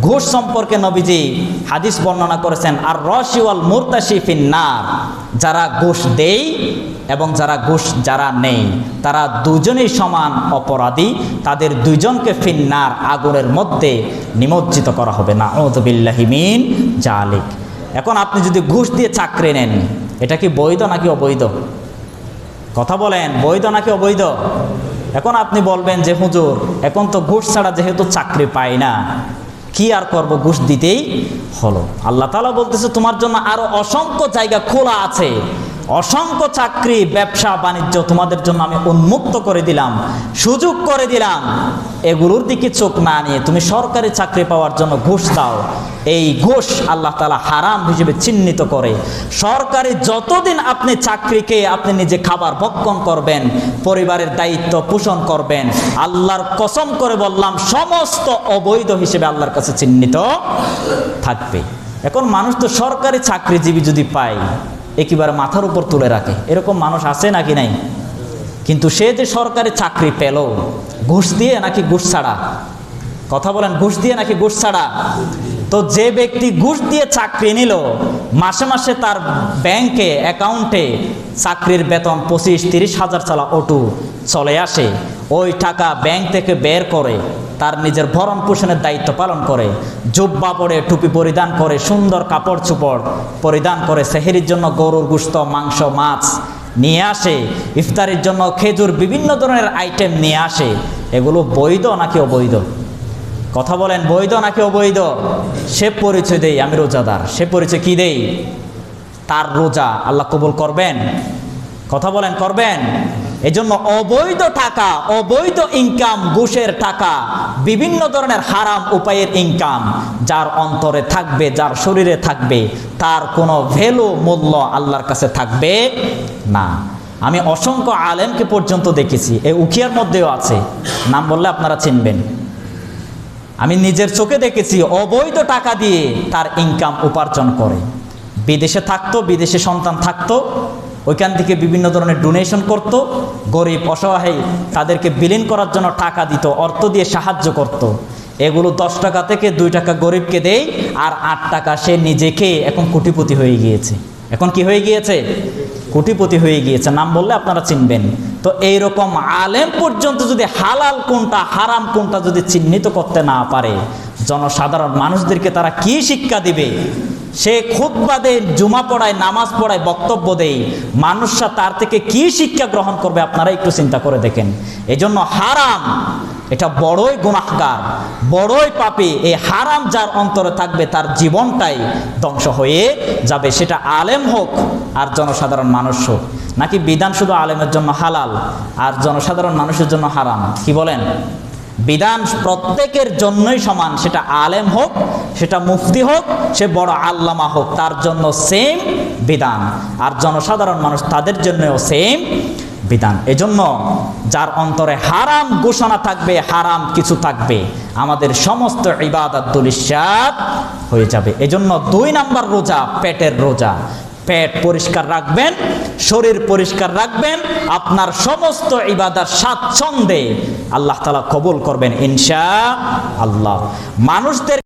ঘুষ সম্পর্কে নবীজি হাদিস বর্ণনা করেছেন, আর রশিওয়াল মুরতাশি ফিন্নার। যারা ঘুষ দেই এবং যারা ঘুষ যারা নেই, তারা দুজনেই সমান অপরাধী। তাদের দুজনকে ফিন্নার আগুনের মধ্যে নিমজ্জিত করা হবে। না ওদবিল্লাহিমিন জালিক এখন আপনি যদি ঘুষ দিয়ে চাকরি নেন, এটা কি বৈধ নাকি অবৈধ? কথা বলেন, বৈধ নাকি অবৈধ? এখন আপনি বলবেন যে, হুজুর, এখন তো ঘুষ ছাড়া যেহেতু চাকরি পাই না কি আর করব? ঘুষ দিতেই হলো। আল্লাহ তালা বলতেছে, তোমার জন্য আরও অসংখ্য জায়গা খোলা আছে। অসংখ্য চাকরি, ব্যবসা, বাণিজ্য তোমাদের জন্য আমি উন্মুক্ত করে দিলাম, সুযোগ করে দিলাম। এগুলোর দিকে চোখ না নিয়ে তুমি সরকারি চাকরি পাওয়ার জন্য ঘুষ দাও। এই ঘুষ আল্লাহ তালা হারাম হিসেবে চিহ্নিত করে। সরকারি যতদিন আপনি চাকরিকে আপনি নিজে খাবার ভক্ষণ করবেন, পরিবারের দায়িত্ব পোষণ করবেন, আল্লাহর কসম করে বললাম, সমস্ত অবৈধ হিসেবে আল্লাহর কাছে চিহ্নিত থাকবে। এখন মানুষ তো সরকারি চাকরিজীবী যদি পায় একেবারে মাথার উপর তুলে রাখে। এরকম মানুষ আছে নাকি নাই? কিন্তু সে যে সরকারি চাকরি পেল, ঘুষ দিয়ে নাকি ঘুষ ছাড়া? কথা বলেন, ঘুষ দিয়ে নাকি ঘুষ ছাড়া? তো যে ব্যক্তি ঘুষ দিয়ে চাকরি নিল, মাসে মাসে তার ব্যাংকে অ্যাকাউন্টে চাকরির বেতন পঁচিশ, তিরিশ হাজার চালা অটু চলে আসে। ওই টাকা ব্যাংক থেকে বের করে তার নিজের ভরণ পোষণের দায়িত্ব পালন করে, জুব্বা পরে টুপি পরিধান করে, সুন্দর কাপড় চোপড় পরিধান করে, সেহেরির জন্য গরুর গুস্ত মাংস, মাছ নিয়ে আসে, ইফতারির জন্য খেজুর বিভিন্ন ধরনের আইটেম নিয়ে আসে। এগুলো বৈধ নাকি অবৈধ? কথা বলেন, বৈধ নাকি অবৈধ? সে পরিচয় দেই, আমি রোজাদার। সে পরিচয় কি দেই? তার রোজা আল্লাহ কবুল করবেন? কথা বলেন, করবেন? এজন্য অবৈধ টাকা, অবৈধ ইনকাম ঘুষের টাকা, বিভিন্ন ধরনের হারাম উপায়ের ইনকাম যার অন্তরে থাকবে, যার শরীরে থাকবে, তার কোনো ভ্যালু মূল্য আল্লাহর কাছে থাকবে না। আমি অসংখ্য আলেমকে পর্যন্ত দেখেছি এই উখিয়ার মধ্যেও আছে। নাম বললে আপনারা চিনবেন। আমি নিজের চোখে দেখেছি, অবৈধ টাকা দিয়ে তার ইনকাম উপার্জন করে। বিদেশে থাকতো, বিদেশে সন্তান থাকতো ওইখান থেকে বিভিন্ন ধরনের ডোনেশন করত, গরিব, অসহায়, তাদেরকে বিলীন করার জন্য টাকা দিত, অর্থ দিয়ে সাহায্য করত। এগুলো দশ টাকা থেকে দুই টাকা গরিবকে দেয়, আর আট টাকা সে নিজেকে এখন কোটিপতি হয়ে গিয়েছে। এখন কি হয়ে গিয়েছে? কোটিপতি হয়ে গিয়েছে। নাম বললে আপনারা চিনবেন। তো এইরকম আলেম পর্যন্ত যদি হালাল কোনটা, হারাম কোনটা যদি চিহ্নিত করতে না পারে জনসাধারণ মানুষদেরকে তারা কি শিক্ষা দিবে? সে খুতবা দেয়, জুমা পড়ায়, নামাজ পড়ায়, বক্তব্য দেয়। মানুষরা তার থেকে কি শিক্ষা গ্রহণ করবে আপনারা একটু চিন্তা করে দেখেন। এজন্য হারাম, এটা বড়ই গুণাহগার বড়ই পাপি। এই হারাম যার অন্তরে থাকবে, তার জীবনটাই ধ্বংস হয়ে যাবে। সেটা আলেম হোক আর জনসাধারণ মানুষ হোক। নাকি বিধান শুধু আলেমের জন্য হালাল আর জনসাধারণ মানুষের জন্য হারাম? কি বলেন? বিধান প্রত্যেকের জন্যই সমান। সেটা আলেম হোক, সেটা মুফতি হোক, সে বড় আল্লামা হোক, তার জন্য সেম বিধান। আর জনসাধারণ মানুষ তাদের জন্যও সেম বিধান। এজন্য যার অন্তরে হারাম ঘোষণা থাকবে, হারাম কিছু থাকবে, আমাদের সমস্ত ইবাদত দুলিশ্বাদ হয়ে যাবে। এজন্য দুই নাম্বার রোজা, পেটের রোজা। পেট পরিষ্কার রাখবেন শরীর পরিষ্কার রাখবেন আপনার সমস্ত ইবাদার স্বাচ্ছন্দে আল্লাহ তালা কবুল করবেন ইনশা আল্লাহ। মানুষদের